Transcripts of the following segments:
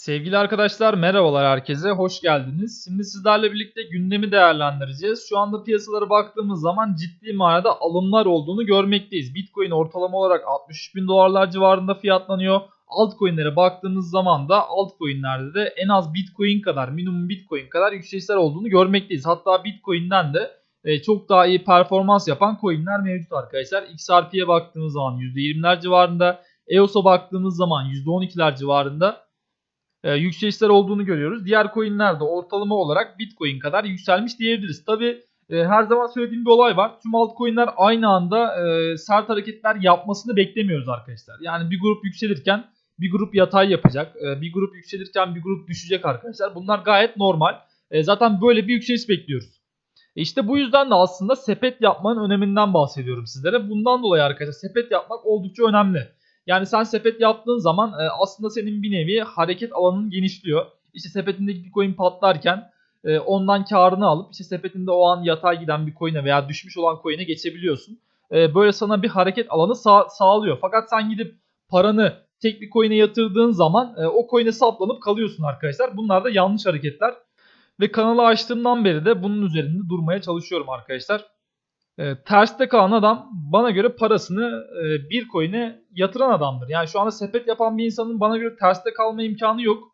Sevgili arkadaşlar merhabalar herkese hoş geldiniz. Şimdi sizlerle birlikte gündemi değerlendireceğiz. Şu anda piyasalara baktığımız zaman ciddi manada alımlar olduğunu görmekteyiz. Bitcoin ortalama olarak 63 bin dolarlar civarında fiyatlanıyor. Altcoin'lere baktığımız zaman da altcoin'lerde de en az Bitcoin kadar minimum Bitcoin kadar yükselişler olduğunu görmekteyiz. Hatta Bitcoin'den de e, çok daha iyi performans yapan coin'ler mevcut arkadaşlar. XRP'ye baktığımız zaman %20'ler civarında. EOS'a baktığımız zaman %12'ler civarında e, yükselişler olduğunu görüyoruz. Diğer coinler de ortalama olarak Bitcoin kadar yükselmiş diyebiliriz. Tabi her zaman söylediğim bir olay var. Tüm altcoin'ler aynı anda e, sert hareketler yapmasını beklemiyoruz arkadaşlar. Yani bir grup yükselirken bir grup yatay yapacak. E, bir grup yükselirken bir grup düşecek arkadaşlar. Bunlar gayet normal. E, zaten böyle bir yükseliş bekliyoruz. E işte bu yüzden de aslında sepet yapmanın öneminden bahsediyorum sizlere. Bundan dolayı arkadaşlar sepet yapmak oldukça önemli. Yani sen sepet yaptığın zaman e, aslında senin bir nevi hareket alanın genişliyor. İşte sepetindeki bir coin patlarken e, ondan karını alıp işte sepetinde o an yatay giden bir coin'e veya düşmüş olan coin'e geçebiliyorsun. E, böyle sana bir hareket alanı sağ, sağlıyor. Fakat sen gidip paranı tek bir coin'e yatırdığın zaman e, o coin'e saplanıp kalıyorsun arkadaşlar. Bunlar da yanlış hareketler. Ve kanalı açtığımdan beri de bunun üzerinde durmaya çalışıyorum arkadaşlar. E, terste kalan adam bana göre parasını e, bir coin'e yatıran adamdır. Yani şu anda sepet yapan bir insanın bana göre terste kalma imkanı yok.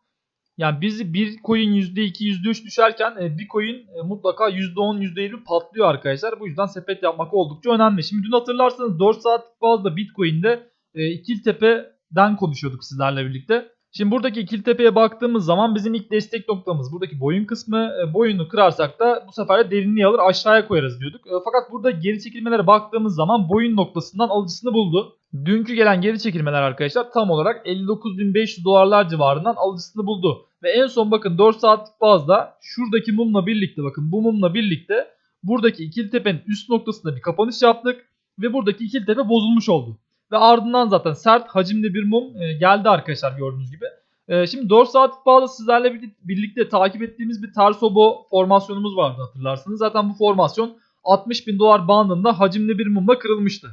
Yani biz bir coin %2, %3 düşerken e, bir coin e, mutlaka %10, %20 patlıyor arkadaşlar. Bu yüzden sepet yapmak oldukça önemli. Şimdi dün hatırlarsanız 4 saatlik bazda Bitcoin'de e, İkiltepe'den konuşuyorduk sizlerle birlikte. Şimdi buradaki ikili tepeye baktığımız zaman bizim ilk destek noktamız buradaki boyun kısmı. E, boyunu kırarsak da bu sefer de derinliği alır aşağıya koyarız diyorduk. E, fakat burada geri çekilmelere baktığımız zaman boyun noktasından alıcısını buldu. Dünkü gelen geri çekilmeler arkadaşlar tam olarak 59.500 dolarlar civarından alıcısını buldu. Ve en son bakın 4 saatlik bazda şuradaki mumla birlikte bakın bu mumla birlikte buradaki ikili tepenin üst noktasında bir kapanış yaptık. Ve buradaki ikili tepe bozulmuş oldu. Ve ardından zaten sert hacimli bir mum e, geldi arkadaşlar gördüğünüz gibi. E, şimdi 4 saatlik bağda sizlerle birlikte takip ettiğimiz bir Tarsobo formasyonumuz vardı hatırlarsınız. Zaten bu formasyon 60 bin dolar bandında hacimli bir mumla kırılmıştı.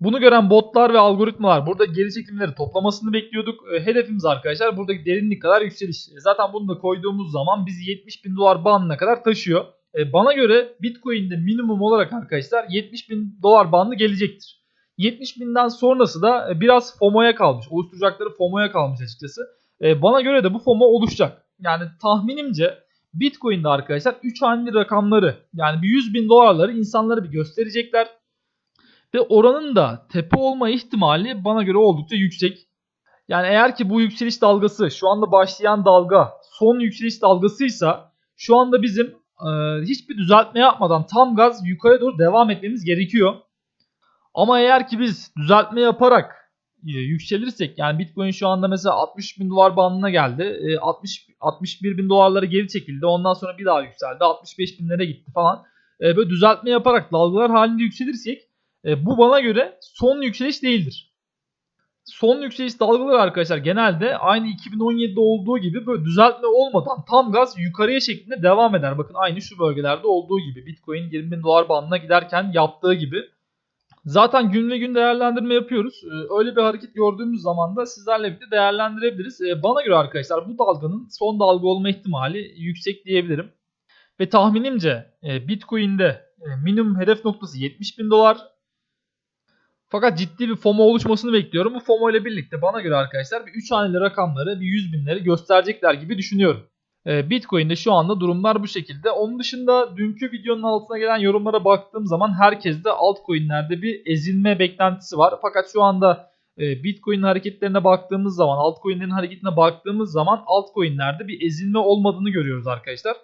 Bunu gören botlar ve algoritmalar burada geri çekimleri toplamasını bekliyorduk. E, hedefimiz arkadaşlar buradaki derinlik kadar yükseliş. Zaten bunu da koyduğumuz zaman bizi 70 bin dolar bandına kadar taşıyor. Bana göre Bitcoin'de minimum olarak arkadaşlar 70 bin dolar bandı gelecektir. 70 binden sonrası da e, biraz FOMO'ya kalmış. Oluşturacakları FOMO'ya kalmış açıkçası. E, bana göre de bu FOMO oluşacak. Yani tahminimce Bitcoin'de arkadaşlar 3 haneli rakamları yani bir 100 bin dolarları insanlara bir gösterecekler. Ve oranın da tepe olma ihtimali bana göre oldukça yüksek. Yani eğer ki bu yükseliş dalgası şu anda başlayan dalga son yükseliş dalgasıysa şu anda bizim e, hiçbir düzeltme yapmadan tam gaz yukarı doğru devam etmemiz gerekiyor. Ama eğer ki biz düzeltme yaparak e, yükselirsek yani Bitcoin şu anda mesela 60 bin dolar bandına geldi. E, 60 61 bin dolarlara geri çekildi. Ondan sonra bir daha yükseldi. 65 binlere gitti falan. E, böyle düzeltme yaparak dalgalar halinde yükselirsek e, bu bana göre son yükseliş değildir. Son yükseliş dalgaları arkadaşlar genelde aynı 2017'de olduğu gibi böyle düzeltme olmadan tam gaz yukarıya şeklinde devam eder. Bakın aynı şu bölgelerde olduğu gibi Bitcoin 20 bin dolar bandına giderken yaptığı gibi. Zaten gün ve gün değerlendirme yapıyoruz. Ee, öyle bir hareket gördüğümüz zaman da sizlerle birlikte değerlendirebiliriz. Ee, bana göre arkadaşlar bu dalganın son dalga olma ihtimali yüksek diyebilirim. Ve tahminimce e, Bitcoin'de e, minimum hedef noktası 70 bin dolar. Fakat ciddi bir FOMO oluşmasını bekliyorum. Bu FOMO ile birlikte bana göre arkadaşlar bir 3 haneli rakamları bir 100 binleri gösterecekler gibi düşünüyorum. Ee, Bitcoin'de şu anda durumlar bu şekilde. Onun dışında dünkü videonun altına gelen yorumlara baktığım zaman herkeste altcoin'lerde bir ezilme beklentisi var. Fakat şu anda e, Bitcoin hareketlerine baktığımız zaman, altcoin'lerin hareketine baktığımız zaman altcoin'lerde bir ezilme olmadığını görüyoruz arkadaşlar.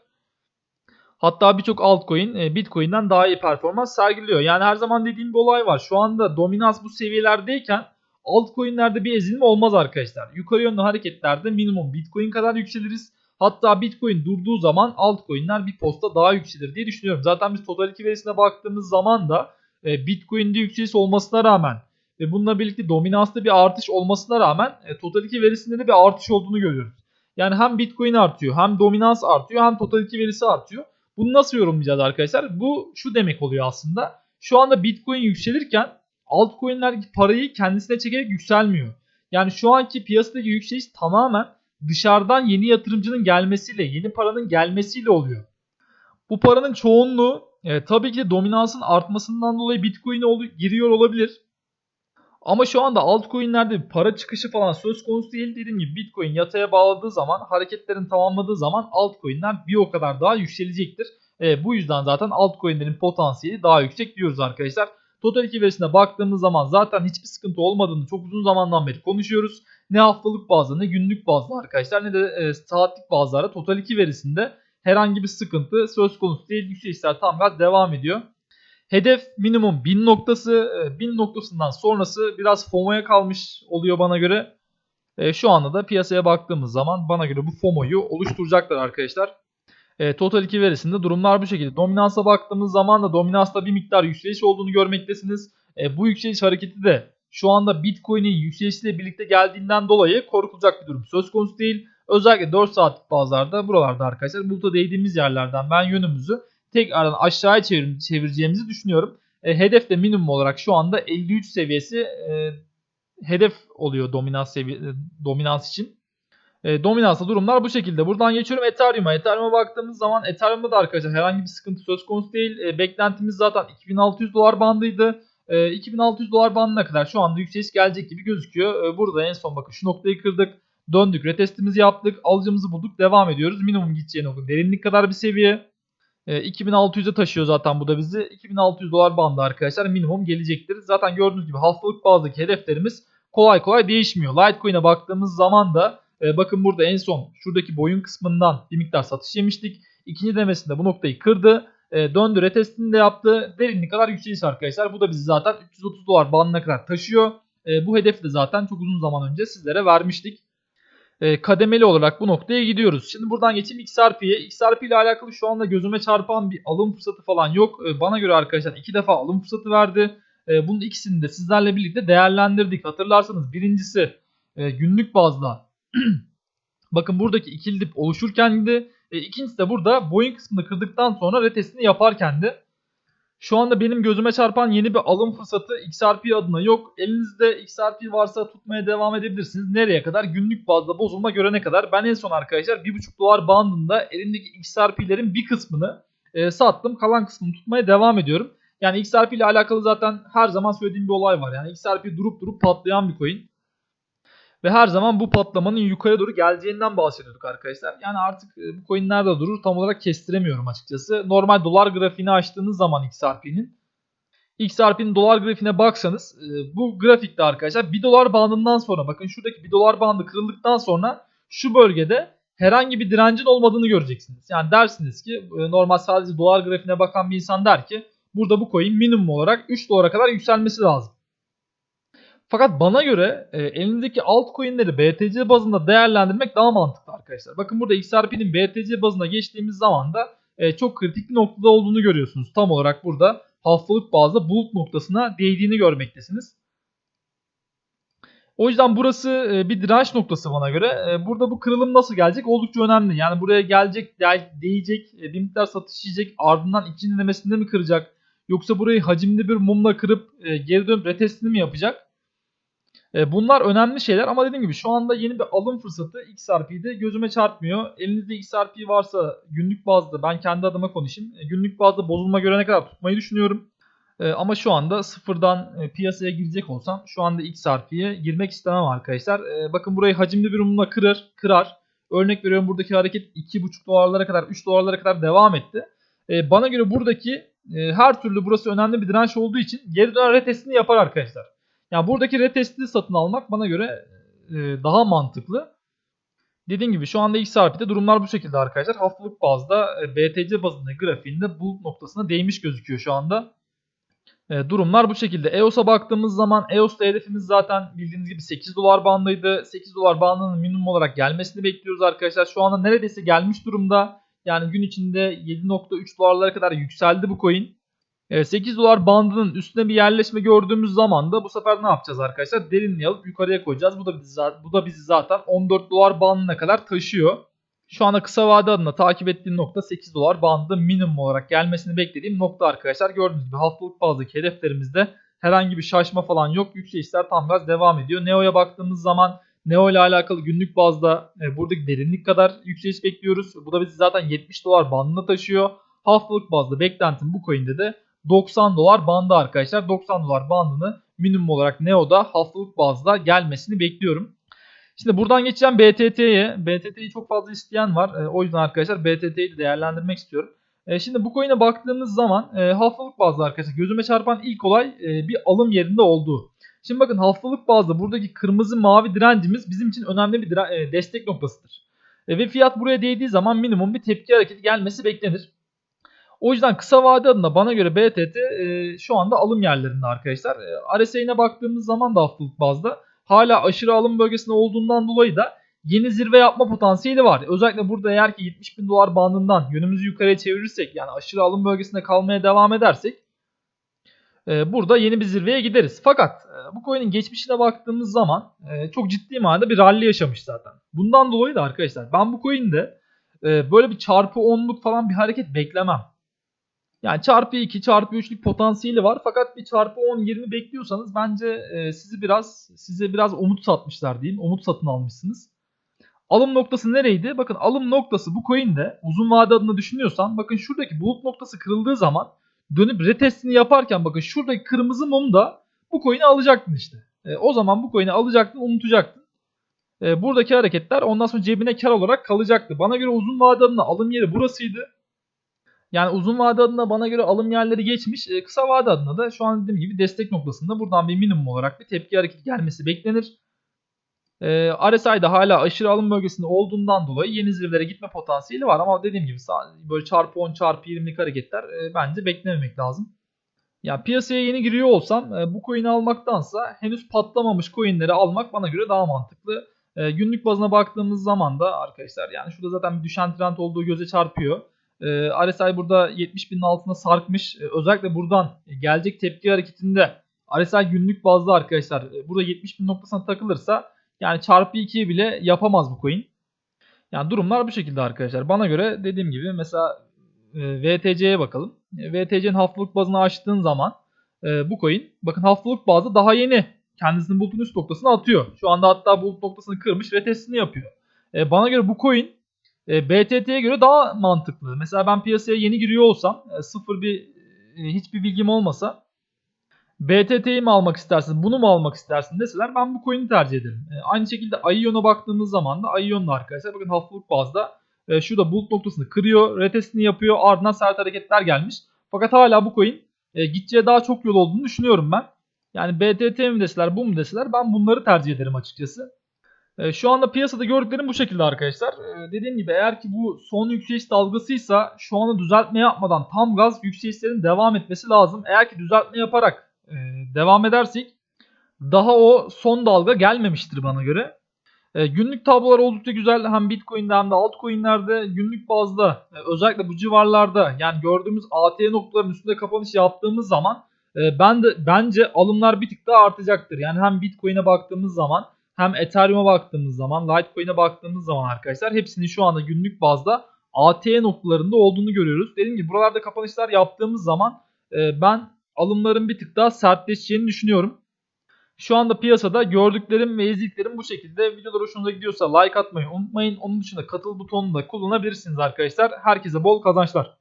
Hatta birçok altcoin e, Bitcoin'den daha iyi performans sergiliyor. Yani her zaman dediğim bir olay var. Şu anda dominans bu seviyelerdeyken altcoin'lerde bir ezilme olmaz arkadaşlar. Yukarı yönlü hareketlerde minimum Bitcoin kadar yükseliriz. Hatta Bitcoin durduğu zaman altcoin'ler bir posta daha yükselir diye düşünüyorum. Zaten biz totality verisine baktığımız zaman da e, Bitcoin'de yükseliş olmasına rağmen ve bununla birlikte dominanslı bir artış olmasına rağmen e, totality verisinde de bir artış olduğunu görüyoruz. Yani hem Bitcoin artıyor hem dominans artıyor hem totality verisi artıyor. Bunu nasıl yorumlayacağız arkadaşlar? Bu şu demek oluyor aslında. Şu anda Bitcoin yükselirken altcoin'ler parayı kendisine çekerek yükselmiyor. Yani şu anki piyasadaki yükseliş tamamen dışarıdan yeni yatırımcının gelmesiyle, yeni paranın gelmesiyle oluyor. Bu paranın çoğunluğu e, tabii ki de dominansın artmasından dolayı Bitcoin'e ol- giriyor olabilir. Ama şu anda altcoin'lerde para çıkışı falan söz konusu değil. Dediğim gibi Bitcoin yataya bağladığı zaman, hareketlerin tamamladığı zaman altcoin'ler bir o kadar daha yükselecektir. E, bu yüzden zaten altcoin'lerin potansiyeli daha yüksek diyoruz arkadaşlar. Total 2 verisine baktığımız zaman zaten hiçbir sıkıntı olmadığını çok uzun zamandan beri konuşuyoruz. Ne haftalık bazda ne günlük bazda arkadaşlar ne de e, saatlik bazlarda Total 2 verisinde herhangi bir sıkıntı söz konusu değil. Yükselişler tam gaz devam ediyor. Hedef minimum 1000 noktası. E, 1000 noktasından sonrası biraz FOMO'ya kalmış oluyor bana göre. E, şu anda da piyasaya baktığımız zaman bana göre bu FOMO'yu oluşturacaklar arkadaşlar. E, Total 2 verisinde durumlar bu şekilde. Dominansa baktığımız zaman da dominansta bir miktar yükseliş olduğunu görmektesiniz. E, bu yükseliş hareketi de şu anda Bitcoin'in yükselişiyle birlikte geldiğinden dolayı korkulacak bir durum söz konusu değil. Özellikle 4 saatlik bazlarda buralarda arkadaşlar buluta değdiğimiz yerlerden ben yönümüzü tekrardan aşağıya çevir, çevireceğimizi düşünüyorum. E, hedef de minimum olarak şu anda 53 seviyesi e, hedef oluyor dominans seviye, e, dominans için. E, dominansta durumlar bu şekilde. Buradan geçiyorum Ethereum'a. Ethereum'a baktığımız zaman Ethereum'da da arkadaşlar herhangi bir sıkıntı söz konusu değil. E, beklentimiz zaten 2600 dolar bandıydı. E, 2600 dolar bandına kadar şu anda yükseliş gelecek gibi gözüküyor. E, burada en son bakın şu noktayı kırdık. Döndük retestimizi yaptık. Alıcımızı bulduk. Devam ediyoruz. Minimum gideceği nokta derinlik kadar bir seviye. E, 2600'e taşıyor zaten bu da bizi. 2600 dolar bandı arkadaşlar minimum gelecektir. Zaten gördüğünüz gibi haftalık bazdaki hedeflerimiz kolay kolay değişmiyor. Litecoin'e baktığımız zaman da e, bakın burada en son şuradaki boyun kısmından bir miktar satış yemiştik. İkinci demesinde bu noktayı kırdı. E, döndü retestini de yaptı. Derinlik kadar yükseliş arkadaşlar. Bu da bizi zaten 330 dolar bandına kadar taşıyor. E, bu hedefi de zaten çok uzun zaman önce sizlere vermiştik. Kademeli olarak bu noktaya gidiyoruz. Şimdi buradan geçeyim XRP'ye. XRP ile alakalı şu anda gözüme çarpan bir alım fırsatı falan yok. Bana göre arkadaşlar iki defa alım fırsatı verdi. E, bunun ikisini de sizlerle birlikte değerlendirdik. Hatırlarsanız birincisi günlük bazda Bakın buradaki ikili dip oluşurkendi. E, ikincisi de burada boyun kısmını kırdıktan sonra retestini yaparkendi. Şu anda benim gözüme çarpan yeni bir alım fırsatı XRP adına yok. Elinizde XRP varsa tutmaya devam edebilirsiniz. Nereye kadar? Günlük bazda bozulma görene kadar. Ben en son arkadaşlar 1.5 dolar bandında elimdeki XRP'lerin bir kısmını e, sattım. Kalan kısmını tutmaya devam ediyorum. Yani XRP ile alakalı zaten her zaman söylediğim bir olay var. Yani XRP durup durup patlayan bir coin. Ve her zaman bu patlamanın yukarı doğru geleceğinden bahsediyorduk arkadaşlar. Yani artık e, bu coin nerede durur tam olarak kestiremiyorum açıkçası. Normal dolar grafiğini açtığınız zaman XRP'nin XRP'nin dolar grafiğine baksanız e, bu grafikte arkadaşlar 1 dolar bandından sonra bakın şuradaki 1 dolar bandı kırıldıktan sonra şu bölgede herhangi bir direncin olmadığını göreceksiniz. Yani dersiniz ki e, normal sadece dolar grafiğine bakan bir insan der ki burada bu coin minimum olarak 3 dolara kadar yükselmesi lazım. Fakat bana göre e, elinizdeki altcoin'leri BTC bazında değerlendirmek daha mantıklı arkadaşlar. Bakın burada XRP'nin BTC bazına geçtiğimiz zaman da e, çok kritik bir noktada olduğunu görüyorsunuz. Tam olarak burada haftalık bazda bulut noktasına değdiğini görmektesiniz. O yüzden burası e, bir direnç noktası bana göre. E, burada bu kırılım nasıl gelecek oldukça önemli. Yani buraya gelecek, değecek, e, bir miktar satış yiyecek, ardından ikinci dinlemesinde mi kıracak? Yoksa burayı hacimli bir mumla kırıp geri dönüp retestini mi yapacak? E, bunlar önemli şeyler ama dediğim gibi şu anda yeni bir alım fırsatı XRP'de gözüme çarpmıyor. Elinizde XRP varsa günlük bazda ben kendi adıma konuşayım. E, günlük bazda bozulma görene kadar tutmayı düşünüyorum. E, ama şu anda sıfırdan piyasaya girecek olsam şu anda XRP'ye girmek istemem arkadaşlar. Bakın burayı hacimli bir mumla kırar, kırar. Örnek veriyorum buradaki hareket 2,5 dolarlara kadar 3 dolarlara kadar devam etti. Bana göre buradaki her türlü burası önemli bir direnç olduğu için geri dönen retestini yapar arkadaşlar. Yani buradaki retesti satın almak bana göre e, daha mantıklı. Dediğim gibi şu anda XRP'de durumlar bu şekilde arkadaşlar. Haftalık bazda e, BTC bazında grafiğinde bu noktasına değmiş gözüküyor şu anda. E, durumlar bu şekilde. EOS'a baktığımız zaman EOS'ta hedefimiz zaten bildiğiniz gibi 8 dolar bandıydı. 8 dolar bandının minimum olarak gelmesini bekliyoruz arkadaşlar. Şu anda neredeyse gelmiş durumda. Yani gün içinde 7.3 dolarlara kadar yükseldi bu coin. 8 dolar bandının üstüne bir yerleşme gördüğümüz zaman da bu sefer ne yapacağız arkadaşlar? Derinliği alıp yukarıya koyacağız. Bu da bizi, bu da bizi zaten 14 dolar bandına kadar taşıyor. Şu anda kısa vade adına takip ettiğim nokta 8 dolar bandı minimum olarak gelmesini beklediğim nokta arkadaşlar. Gördüğünüz gibi haftalık bazdaki hedeflerimizde herhangi bir şaşma falan yok. Yükselişler tam gaz devam ediyor. Neo'ya baktığımız zaman Neo ile alakalı günlük bazda e, buradaki derinlik kadar yükseliş bekliyoruz. Bu da bizi zaten 70 dolar bandına taşıyor. Haftalık bazda beklentim bu coin'de de 90 dolar bandı arkadaşlar. 90 dolar bandını minimum olarak Neo'da haftalık bazda gelmesini bekliyorum. Şimdi buradan geçeceğim BTT'ye. BTT'yi çok fazla isteyen var. E, o yüzden arkadaşlar BTT'yi de değerlendirmek istiyorum. E, şimdi bu coin'e baktığımız zaman e, haftalık bazda arkadaşlar gözüme çarpan ilk olay e, bir alım yerinde olduğu. Şimdi bakın haftalık bazda buradaki kırmızı mavi direncimiz bizim için önemli bir destek noktasıdır. Ve fiyat buraya değdiği zaman minimum bir tepki hareketi gelmesi beklenir. O yüzden kısa vade adına bana göre BTT e, şu anda alım yerlerinde arkadaşlar. E, RSI'ne baktığımız zaman da haftalık bazda hala aşırı alım bölgesinde olduğundan dolayı da yeni zirve yapma potansiyeli var. Özellikle burada eğer ki 70 bin dolar bandından yönümüzü yukarıya çevirirsek yani aşırı alım bölgesinde kalmaya devam edersek e, burada yeni bir zirveye gideriz. Fakat e, bu coin'in geçmişine baktığımız zaman e, çok ciddi manada bir rally yaşamış zaten. Bundan dolayı da arkadaşlar ben bu coin'de e, böyle bir çarpı 10'luk falan bir hareket beklemem. Yani çarpı 2 çarpı 3'lük potansiyeli var fakat bir çarpı 10 20 bekliyorsanız bence e, sizi biraz size biraz umut satmışlar diyeyim. Umut satın almışsınız. Alım noktası nereydi? Bakın alım noktası bu coin'de uzun vade adına düşünüyorsan bakın şuradaki bulut noktası kırıldığı zaman dönüp retestini yaparken bakın şuradaki kırmızı mum da bu coin'i alacaktın işte. E, o zaman bu coin'i alacaktın unutacaktın. E, buradaki hareketler ondan sonra cebine kar olarak kalacaktı. Bana göre uzun vade adına alım yeri burasıydı. Yani uzun vade adına bana göre alım yerleri geçmiş. E, kısa vade adına da şu an dediğim gibi destek noktasında buradan bir minimum olarak bir tepki hareketi gelmesi beklenir. E, RSI'de hala aşırı alım bölgesinde olduğundan dolayı yeni zirvelere gitme potansiyeli var. Ama dediğim gibi böyle çarpı 10 çarpı 20'lik hareketler e, bence beklememek lazım. Ya piyasaya yeni giriyor olsam e, bu coin'i almaktansa henüz patlamamış coin'leri almak bana göre daha mantıklı. E, günlük bazına baktığımız zaman da arkadaşlar yani şurada zaten bir düşen trend olduğu göze çarpıyor. E, RSI burada 70 binin altına sarkmış. E, özellikle buradan gelecek tepki hareketinde RSI günlük bazda arkadaşlar e, burada 70 bin noktasına takılırsa yani çarpı 2'yi bile yapamaz bu coin. Yani durumlar bu şekilde arkadaşlar. Bana göre dediğim gibi mesela e, VTC'ye bakalım. E, VTC'nin haftalık bazını açtığın zaman e, bu coin bakın haftalık bazda daha yeni kendisini bulutun üst noktasına atıyor. Şu anda hatta bulut noktasını kırmış ve testini yapıyor. E, bana göre bu coin e, BTT'ye göre daha mantıklı. Mesela ben piyasaya yeni giriyor olsam e, sıfır bir e, hiçbir bilgim olmasa BTT'yi mi almak istersin bunu mu almak istersin deseler ben bu coin'i tercih ederim. E, aynı şekilde Aion'a baktığımız zaman da Aion'da arkadaşlar bakın haftalık bazda e, şurada bulut noktasını kırıyor, retestini yapıyor ardından sert hareketler gelmiş. Fakat hala bu coin e, gideceği daha çok yol olduğunu düşünüyorum ben. Yani BTT mi deseler bu mu deseler ben bunları tercih ederim açıkçası. E, şu anda piyasada gördüklerim bu şekilde arkadaşlar. E, dediğim gibi eğer ki bu son yükseliş dalgasıysa şu anda düzeltme yapmadan tam gaz yükselişlerin devam etmesi lazım. Eğer ki düzeltme yaparak e, devam edersek daha o son dalga gelmemiştir bana göre. E, günlük tablolar oldukça güzel hem Bitcoin'de hem de altcoin'lerde günlük bazda e, özellikle bu civarlarda yani gördüğümüz AT noktaların üstünde kapanış yaptığımız zaman ben de bence alımlar bir tık daha artacaktır. Yani hem Bitcoin'e baktığımız zaman hem Ethereum'a baktığımız zaman Litecoin'e baktığımız zaman arkadaşlar hepsinin şu anda günlük bazda AT noktalarında olduğunu görüyoruz. Dediğim gibi buralarda kapanışlar yaptığımız zaman e, ben alımların bir tık daha sertleşeceğini düşünüyorum. Şu anda piyasada gördüklerim ve izlediklerim bu şekilde. Videolar hoşunuza gidiyorsa like atmayı unutmayın. Onun dışında katıl butonunu da kullanabilirsiniz arkadaşlar. Herkese bol kazançlar.